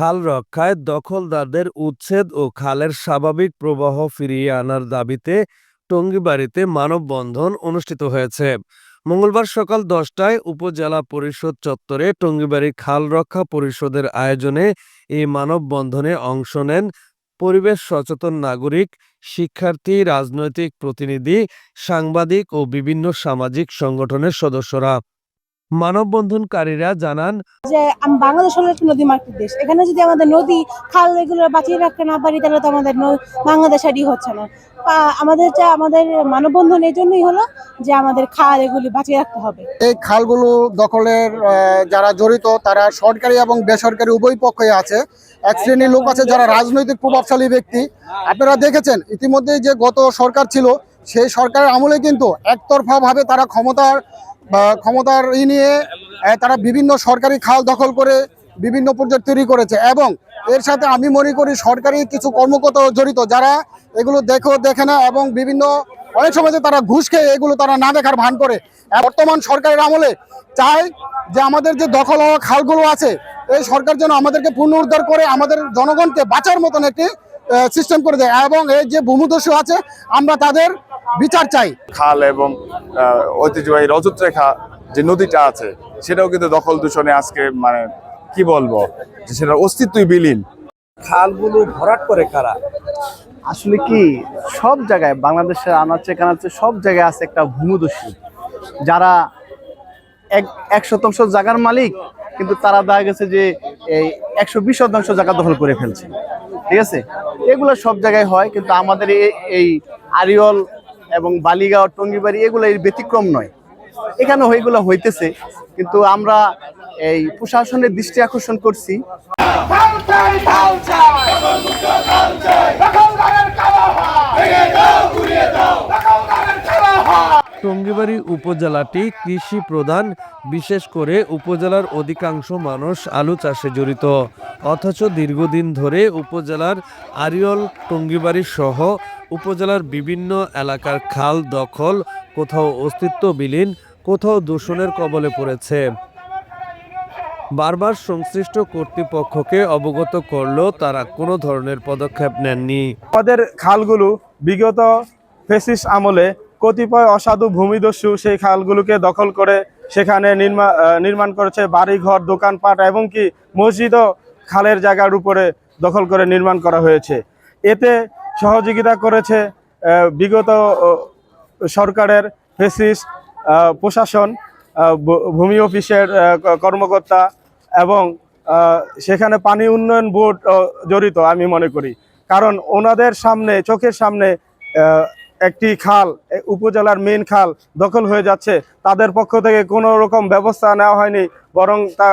খাল রক্ষায় দখলদারদের উচ্ছেদ ও খালের স্বাভাবিক প্রবাহ ফিরিয়ে আনার দাবিতে টঙ্গিবাড়িতে মানববন্ধন অনুষ্ঠিত হয়েছে। মঙ্গলবার সকাল দশটায় উপজেলা পরিষদ চত্বরে টঙ্গিবাড়ি খাল রক্ষা পরিষদের আয়োজনে এই মানববন্ধনে অংশ নেন পরিবেশ সচেতন নাগরিক, শিক্ষার্থী, রাজনৈতিক প্রতিনিধি, সাংবাদিক ও বিভিন্ন সামাজিক সংগঠনের সদস্যরা। মানববন্ধনকারীরা জানান যে আম- বাংলাদেশ হলো একটা নদী মাতৃক দেশ। এখানে যদি আমাদের নদী খাল এগুলো বাঁচিয়ে রাখতে না পারি তাহলে তো আমাদের বাংলাদেশ আরই হচ্ছে না। আমাদের যা আমাদের মানববন্ধন এই জন্যই হলো যে আমাদের খাল এগুলি বাঁচিয়ে রাখতে হবে। এই খালগুলো দখলের আহ, যারা জড়িত তারা সরকারি এবং বেসরকারি উভয় পক্ষে আছে। এক শ্রেণির লোক আছে যারা রাজনৈতিক প্রভাবশালী ব্যক্তি। আপনারা দেখেছেন ইতিমধ্যেই যে গত সরকার ছিল সেই সরকারের আমলে কিন্তু একতরফা ভাবে তারা ক্ষমতার ক্ষমতার ই নিয়ে তারা বিভিন্ন সরকারি খাল দখল করে বিভিন্ন প্রজেক্ট তৈরি করেছে এবং এর সাথে আমি মনে করি সরকারি কিছু কর্মকর্তা জড়িত যারা এগুলো দেখো, দেখে না এবং বিভিন্ন, অনেক সময় যে তারা ঘুষ খেয়ে এগুলো তারা না দেখার ভান করে। বর্তমান সরকারের আমলে চাই যে আমাদের যে দখল হওয়া খালগুলো আছে, এই সরকার যেন আমাদেরকে পুনরুদ্ধার করে, আমাদের জনগণকে বাঁচার মতন একটি সিস্টেম করে দেয় এবং এই যে ভূমিদস্যু আছে, আমরা তাদের বিচার চাই। খাল এবং ঐতিহ্যবাহী রজত রেখা যে নদীটা আছে সেটাও কিন্তু দখল দূষণে আজকে মানে কি বলব যে সেটার অস্তিত্বই বিলীন। খালগুলো ভরাট করে কারা? আসলে কি সব জায়গায় বাংলাদেশের আনাচে কানাচে সব জায়গায় আছে একটা ভূমিদস্যু যারা এক এক শতাংশ জায়গার মালিক কিন্তু তারা দেখা গেছে যে এই একশো বিশ শতাংশ জায়গা দখল করে ফেলছে। ঠিক আছে? এগুলো সব জায়গায় হয় কিন্তু আমাদের এই- এই আরিয়ল এবং বালিগাঁও, টঙ্গিবাড়ি এগুলো এর ব্যতিক্রম নয়। এখানে ওইগুলো হইতেছে, কিন্তু আমরা এই প্রশাসনের দৃষ্টি আকর্ষণ করছি। টঙ্গিবাড়ি উপজেলাটি কৃষি প্রধান, বিশেষ করে উপজেলার অধিকাংশ মানুষ আলু চাষে জড়িত। অথচ দীর্ঘদিন ধরে উপজেলার আরিয়ল টঙ্গিবাড়ি সহ উপজেলার বিভিন্ন এলাকার খাল দখল, কোথাও অস্তিত্ব বিলীন, কোথাও দূষণের কবলে পড়েছে। বারবার সংশ্লিষ্ট কর্তৃপক্ষকে অবগত করলেও তারা কোনো ধরনের পদক্ষেপ নেননি। আমাদের খালগুলো বিগত ফেসিস আমলে কতিপয় অসাধু ভূমিদস্যু সেই খালগুলোকে দখল করে সেখানে নির্মা- নির্মাণ করেছে বাড়িঘর, দোকানপাট এবং কি মসজিদও খালের জায়গার উপরে দখল করে নির্মাণ করা হয়েছে। এতে সহযোগিতা করেছে বিগত সরকারের ফেসিস প্রশাসন ভূমি অফিসের কর্মকর্তা এবং সেখানে পানি উন্নয়ন বোর্ড জড়িত আমি মনে করি। কারণ ওনাদের সামনে, চোখের সামনে একটি খাল উপজেলার মেন খাল দখল হয়ে যাচ্ছে। তাদের পক্ষ থেকে কোনো রকম ব্যবস্থা নেওয়া হয়নি, বরং তা,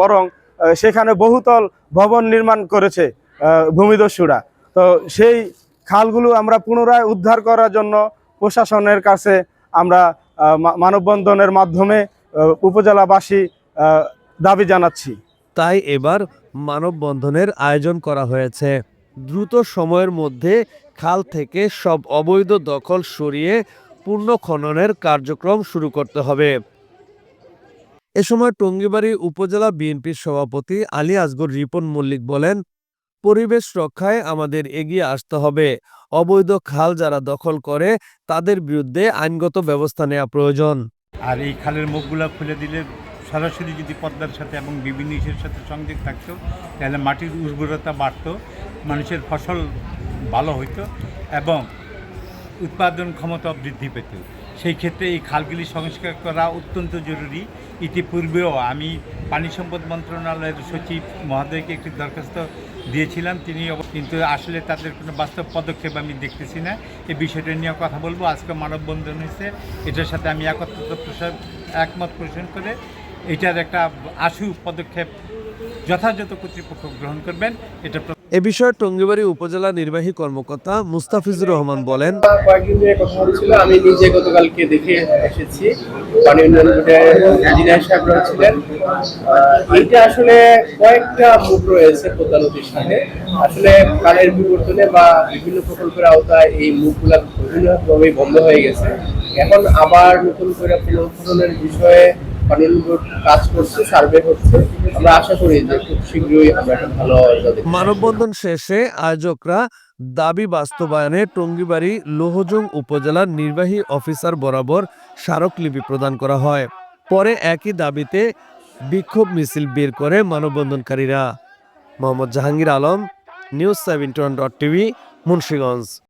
বরং সেখানে বহুতল ভবন নির্মাণ করেছে ভূমিদস্যুরা। তো সেই খালগুলো আমরা পুনরায় উদ্ধার করার জন্য প্রশাসনের কাছে আমরা মানববন্ধনের মাধ্যমে উপজেলাবাসী দাবি জানাচ্ছি। তাই এবার মানববন্ধনের আয়োজন করা হয়েছে। দ্রুত সময়ের মধ্যে খাল থেকে সব অবৈধ দখল সরিয়ে পূর্ণ খননের কার্যক্রম শুরু করতে হবে। এ সময় টঙ্গিবাড়ি উপজেলা বিএনপির সভাপতি আলী আসগর রিপন মল্লিক বলেন, পরিবেশ রক্ষায় আমাদের এগিয়ে আসতে হবে। অবৈধ খাল যারা দখল করে, তাদের বিরুদ্ধে আইনগত ব্যবস্থা নেওয়া প্রয়োজন। আর এই খালের মুখগুলো খুলে দিলে সরাসরি যদি পদ্মার সাথে এবং বিভিন্ন ইসের সাথে সংযোগ থাকতো, তাহলে মাটির উর্বরতা বাড়তো, মানুষের ফসল ভালো হইতো এবং উৎপাদন ক্ষমতা বৃদ্ধি পেত। সেই ক্ষেত্রে এই খালগুলি সংস্কার করা অত্যন্ত জরুরি। ইতিপূর্বেও আমি পানি সম্পদ মন্ত্রণালয়ের সচিব মহোদয়কে একটি দরখাস্ত দিয়েছিলাম। তিনি কিন্তু আসলে তাদের কোনো বাস্তব পদক্ষেপ আমি দেখতেছি না। এই বিষয়টা নিয়ে কথা বলব। আজকে মানববন্ধন হয়েছে। এটার সাথে আমি একত্রিত প্রসার একমত পোষণ করে এটার একটা আশু পদক্ষেপ যথাযথ কর্তৃপক্ষ গ্রহণ করবেন। এটা এ বিষয়ে টঙ্গিবাড়ি উপজেলা নির্বাহী কর্মকর্তা মুস্তাফিজুর রহমান বলেন, কয়েকদিন ধরে কথা হচ্ছিল, আমি নিজে গতকালকে দেখে এসেছি। পানি উন্নয়ন বোর্ডের ছিলেন এইটা আসলে কয়েকটা মুখ রয়েছে পদ্মা নদীর সাথে আসলে কালের বিবর্তনে বা বিভিন্ন প্রকল্পের আওতায় এই মুখগুলা বিভিন্নভাবে বন্ধ হয়ে গেছে। এখন আবার নতুন করে পুনরুদ্ধারণের বিষয়ে মানববন্ধন শেষে আয়োজকরা দাবি বাস্তবায়নে টঙ্গিবাড়ি লোহজং উপজেলার নির্বাহী অফিসার বরাবর স্মারকলিপি প্রদান করা হয়। পরে একই দাবিতে বিক্ষোভ মিছিল বের করে মানববন্ধনকারীরা। Mohammad Jahangir Alam, news seven dot TV, Munshiganj.